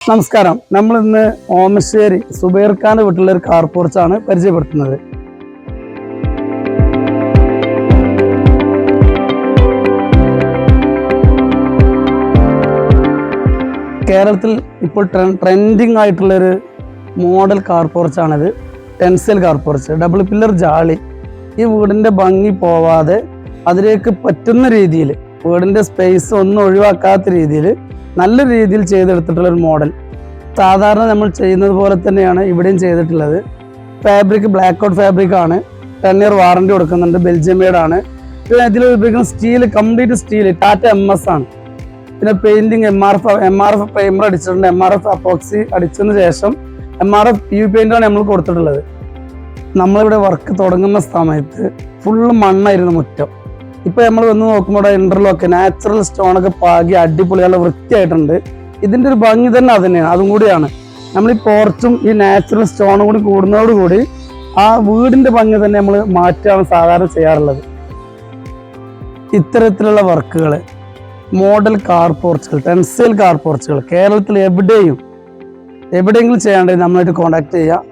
നമസ്കാരം. നമ്മൾ ഇന്ന് ഓമശ്ശേരി സുബൈർ ഖാന്റെ വീട്ടിലുള്ള ഒരു കാർ പോർച്ചാണ് പരിചയപ്പെടുത്തുന്നത്. കേരളത്തിൽ ഇപ്പോൾ ട്രെൻഡിങ് ആയിട്ടുള്ളൊരു model car പോർച്ചാണിത് tensile car porch double pillar ജാളി. ഈ വീടിന്റെ ഭംഗി പോവാതെ അതിലേക്ക് പറ്റുന്ന രീതിയിൽ വീടിന്റെ സ്പേസ് ഒന്നും ഒഴിവാക്കാത്ത രീതിയിൽ നല്ല രീതിയിൽ ചെയ്തെടുത്തിട്ടുള്ള ഒരു മോഡൽ. സാധാരണ നമ്മൾ ചെയ്യുന്നത് പോലെ തന്നെയാണ് ഇവിടെയും ചെയ്തിട്ടുള്ളത്. ഫാബ്രിക് ബ്ലാക്ക് ഔട്ട് ഫാബ്രിക് ആണ്. ടെൻ ഇയർ വാറണ്ടി കൊടുക്കുന്നുണ്ട്. ബെൽജിയം മേഡ് ആണ്. പിന്നെ ഇതിൽ ഉപയോഗിക്കുന്ന steel complete steel Tata M S ആണ്. പിന്നെ painting M R F M R F primer അടിച്ചിട്ടുണ്ട്. എം ആർ എഫ് അപ്പോക്സി അടിച്ചതിന് ശേഷം M R F U paint ആണ് നമ്മൾ കൊടുത്തിട്ടുള്ളത്. നമ്മളിവിടെ വർക്ക് തുടങ്ങുന്ന സമയത്ത് ഫുള്ള് മണ്ണായിരുന്നു മുറ്റം. ഇപ്പൊ നമ്മൾ വന്ന് നോക്കുമ്പോൾ ഇന്റർലോക്ക് നാച്ചുറൽ സ്റ്റോൺ ഒക്കെ പാകി അടിപൊളി നല്ല വൃത്തിയായിട്ടുണ്ട്. ഇതിന്റെ ഒരു ഭംഗി തന്നെ അത് തന്നെയാണ്. അതും കൂടിയാണ്. നമ്മൾ ഈ പോർച്ചും ഈ നാച്ചുറൽ സ്റ്റോണും കൂടി കൂടുന്നതോടുകൂടി ആ വീടിന്റെ ഭംഗി തന്നെ നമ്മൾ മാറ്റുകയാണ് സാധാരണ ചെയ്യാറുള്ളത്. ഇത്തരത്തിലുള്ള വർക്കുകൾ മോഡൽ കാർ പോർച്ചുകൾ ടെൻസൈൽ കാർ പോർച്ചുകൾ കേരളത്തിൽ എവിടെയും എവിടെയെങ്കിലും ചെയ്യാണ്ടെങ്കിൽ നമ്മളായിട്ട് കോൺടാക്ട് ചെയ്യുക.